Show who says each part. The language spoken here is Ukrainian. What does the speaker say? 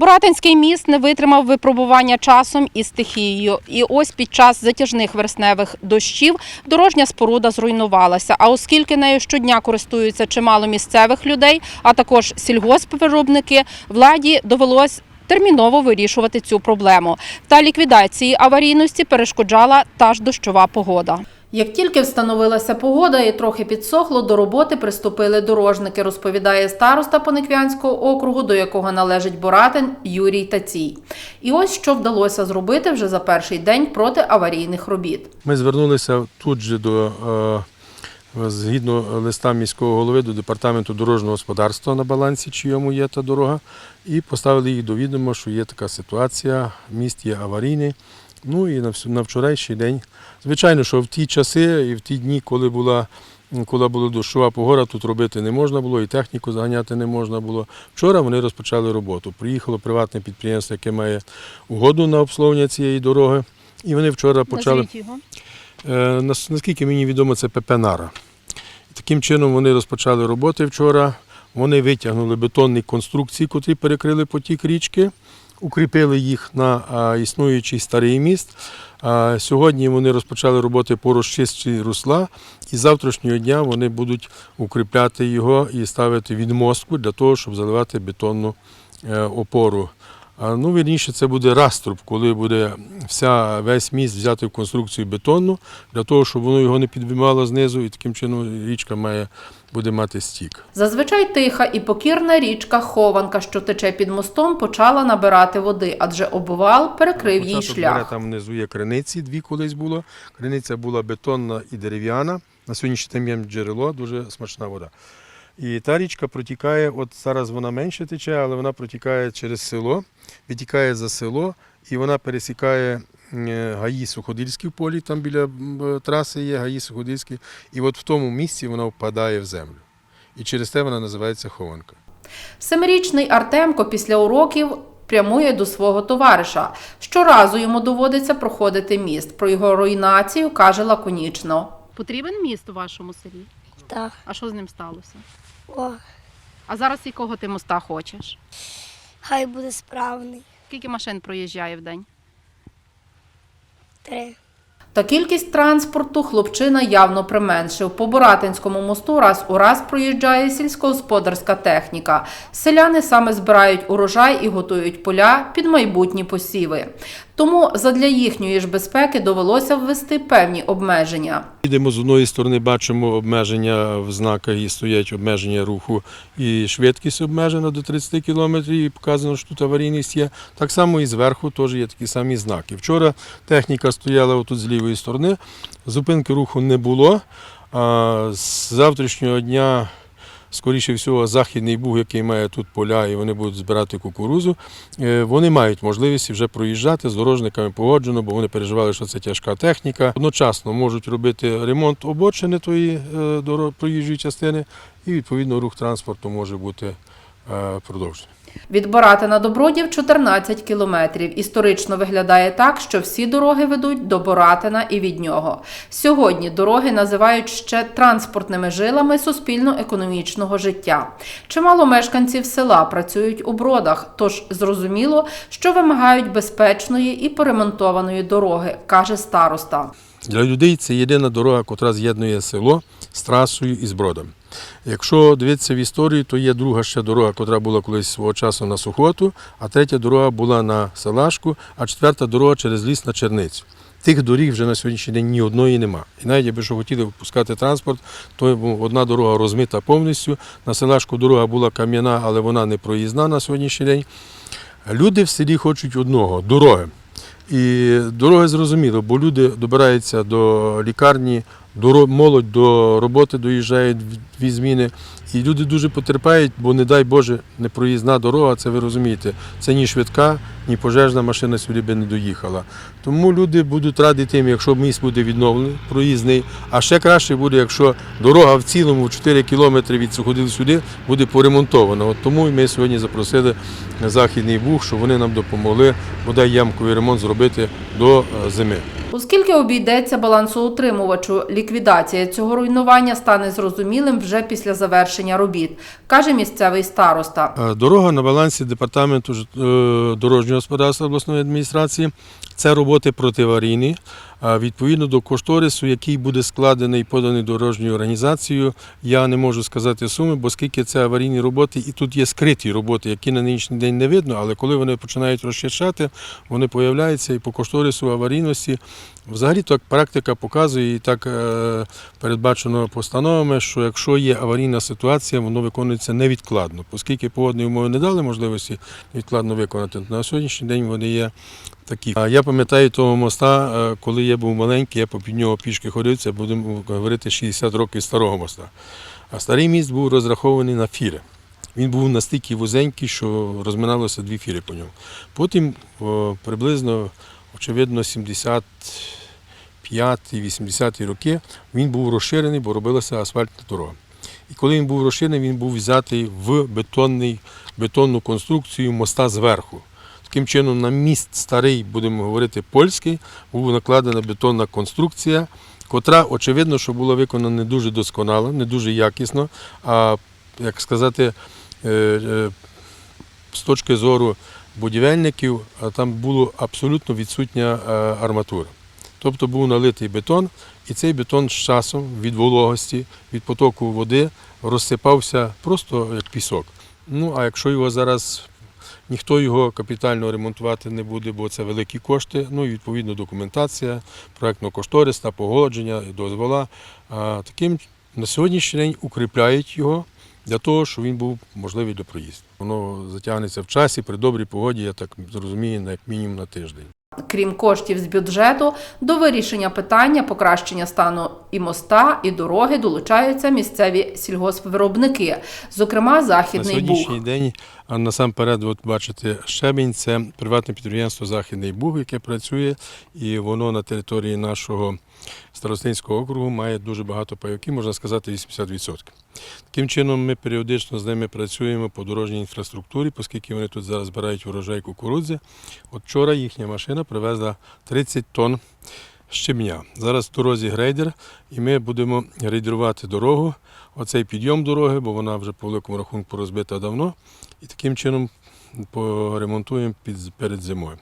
Speaker 1: Буратинський міст не витримав випробування часом і стихією. І ось під час затяжних вересневих дощів дорожня споруда зруйнувалася. А оскільки нею щодня користуються чимало місцевих людей, а також сільгоспвиробники, владі довелось терміново вирішувати цю проблему. Та ліквідації аварійності перешкоджала та ж дощова погода. Як тільки встановилася погода і трохи підсохло, до роботи приступили дорожники, розповідає староста Пониквянського округу, до якого належить Боратин Юрій Тацій. І ось що вдалося зробити вже за перший день проти аварійних робіт.
Speaker 2: Ми звернулися тут же до е, згідно листа міського голови до департаменту дорожнього господарства на балансі, чийому є та дорога, і поставили їх до відома, що є така ситуація, міст є аварійний. Ну і на вчорашній день. Звичайно, що в ті часи і в ті дні, коли була. Коли була дощова погода, тут робити не можна було, і техніку заганяти не можна було. Вчора вони розпочали роботу. Приїхало приватне підприємство, яке має угоду на обслуговування цієї дороги. І вони вчора почали.
Speaker 1: його.
Speaker 2: Е, Наскільки мені відомо, це ПП Нара. І Таким чином вони розпочали роботи вчора. Вони витягнули бетонні конструкції, котрі перекрили потік річки, укріпили їх на існуючий старий міст. Сьогодні вони розпочали роботи по розчистці русла, і з завтрашнього дня вони будуть укріпляти його і ставити відмостку для того, щоб заливати бетонну е, опору. А, Ну, вірніше, це буде раструб, коли буде вся, весь міст взяти в конструкцію бетонну, для того, щоб воно його не підвимало знизу, і таким чином річка має, буде мати стік.
Speaker 1: Зазвичай тиха і покірна річка Хованка, що тече під мостом, почала набирати води, адже обвал перекрив їй
Speaker 2: Початок бере,
Speaker 1: шлях.
Speaker 2: Там внизу є криниці, дві колись було. Криниця була бетонна і дерев'яна. На сьогоднішній день є джерело, дуже смачна вода. І та річка протікає, от зараз вона менше тече, але вона протікає через село, витікає за село, і вона пересікає е, гаї Суходільські в полі, там біля е, траси є гаї Суходільські, і от в тому місці вона впадає в землю. І через те вона називається хованка.
Speaker 1: Семирічний Артемко після уроків прямує до свого товариша. Щоразу йому доводиться проходити міст. Про його руйнацію каже лаконічно. Потрібен міст у вашому селі?
Speaker 3: Так.
Speaker 1: А що з ним сталося?
Speaker 3: О,
Speaker 1: А зараз якого ти моста хочеш?
Speaker 3: хай буде справний.
Speaker 1: Скільки машин проїжджає в день?
Speaker 3: Три.
Speaker 1: Та кількість транспорту хлопчина явно применшив. По Боратинському мосту раз у раз проїжджає сільськогосподарська техніка. Селяни саме збирають урожай і готують поля під майбутні посіви. Тому задля їхньої ж безпеки довелося ввести певні обмеження.
Speaker 2: Їдемо з одної сторони, бачимо обмеження в знаках і стоять обмеження руху, і швидкість обмежена до 30 км, і показано, що тут аварійність є. Так само і зверху теж є такі самі знаки. Вчора техніка стояла отут з лівої сторони, зупинки руху не було. А з завтрашнього дня, скоріше всього, Західний Буг, який має тут поля, і вони будуть збирати кукурузу, е, вони мають можливість вже проїжджати з дорожниками погоджено, бо вони переживали, що це тяжка техніка. Одночасно можуть робити ремонт обочини тої е, проїжджої частини, і відповідно рух транспорту може бути е, продовжений.
Speaker 1: Від Боратина до Бродів 14 кілометрів. Історично виглядає так, що всі дороги ведуть до Боратина і від нього. Сьогодні дороги називають ще транспортними жилами суспільно-економічного життя. Чимало мешканців села працюють у бродах, тож зрозуміло, що вимагають безпечної і поремонтованої дороги, каже староста.
Speaker 2: Для людей це єдина дорога, котра з'єднує село з трасою і з бродом. Якщо дивитися в історію, то є друга ще дорога, котра була колись свого часу на Сухоту, а третя дорога була на Салашку, а четверта дорога через ліс на Черницю. Тих доріг вже на сьогоднішній день ні одної нема. І навіть якби що хотіли випускати транспорт, то одна дорога розмита повністю. На Селашку дорога була кам'яна, але вона не проїзна на сьогоднішній день. Люди в селі хочуть одного дороги. І дороги зрозуміло, бо люди добираються до лікарні, до молодь до роботи доїжджають дві зміни. І люди дуже потерпають, бо не дай Боже, непроїзна дорога, це ви розумієте. Це ні швидка, ні пожежна машина сюди би не доїхала. Тому люди будуть раді тим, якщо міст буде відновлений, проїзний. А ще краще буде, якщо дорога в цілому в 4 кілометри від Суходил сюди буде поремонтована. От тому ми сьогодні запросили Західний Буг, щоб вони нам допомогли бодай ямковий ремонт зробити до е, зими.
Speaker 1: Оскільки обійдеться балансоутримувачу, ліквідація цього руйнування стане зрозумілим вже після завершення робіт, каже місцевий староста.
Speaker 2: Е, Дорога на балансі департаменту е, дорожнього господарства обласної адміністрації. Це роботи протиаварійні. Відповідно до кошторису, який буде складений і поданий дорожньою організацією, я не можу сказати суми, бо скільки це аварійні роботи, і тут є скриті роботи, які на нинішній день не видно, але коли вони починають розчищати, вони появляються і по кошторису аварійності. Взагалі так практика показує і так е, передбачено постановами, що якщо є аварійна ситуація, воно виконується невідкладно, оскільки погодні умови не дали можливості невідкладно виконати. На сьогоднішній день вони є такі. А я пам'ятаю того моста, е, коли я був маленький, я по під нього пішки ходив, це будемо говорити 60 років старого моста. А старий міст був розрахований на фіри. Він був настільки вузенький, що розминалося дві фіри по ньому. Потім приблизно, очевидно, 75-80 роки він був розширений, бо робилася асфальтна дорога. І коли він був розширений, він був взятий в бетонний, бетонну конструкцію моста зверху. Таким чином, на міст старий, будемо говорити, польський, була накладена бетонна конструкція, котра, очевидно, що була виконана не дуже досконало, не дуже якісно, а як сказати, е, е, з точки зору будівельників, там було абсолютно відсутня е, арматура. Тобто був налитий бетон, і цей бетон з часом від вологості, від потоку води розсипався просто як пісок. Ну а якщо його зараз ніхто його капітально ремонтувати не буде, бо це великі кошти, ну і відповідно документація, проєктно-кошторисна, погодження, дозвола. А таким на сьогоднішній день укріпляють його для того, щоб він був можливий для проїзду. Воно затягнеться в часі при добрій погоді, я так зрозумію, на як мінімум на тиждень.
Speaker 1: Крім коштів з бюджету, до вирішення питання покращення стану і моста, і дороги долучаються місцеві сільгоспвиробники, зокрема
Speaker 2: На
Speaker 1: Західний Буг.
Speaker 2: сьогоднішній день а насамперед, от бачите, щебінь це приватне підприємство Західний Буг, яке працює, і воно на території нашого старостинського округу має дуже багато пайоків, можна сказати, 80%. Таким чином, ми періодично з ними працюємо по дорожній інфраструктурі, оскільки вони тут зараз збирають урожай кукурудзи. От вчора їхня машина привезла 30 тонн щебня. Зараз в дорозі грейдер, і ми будемо грейдерувати дорогу, оцей підйом дороги, бо вона вже по великому рахунку розбита давно. І таким чином поремонтуємо під, перед зимою.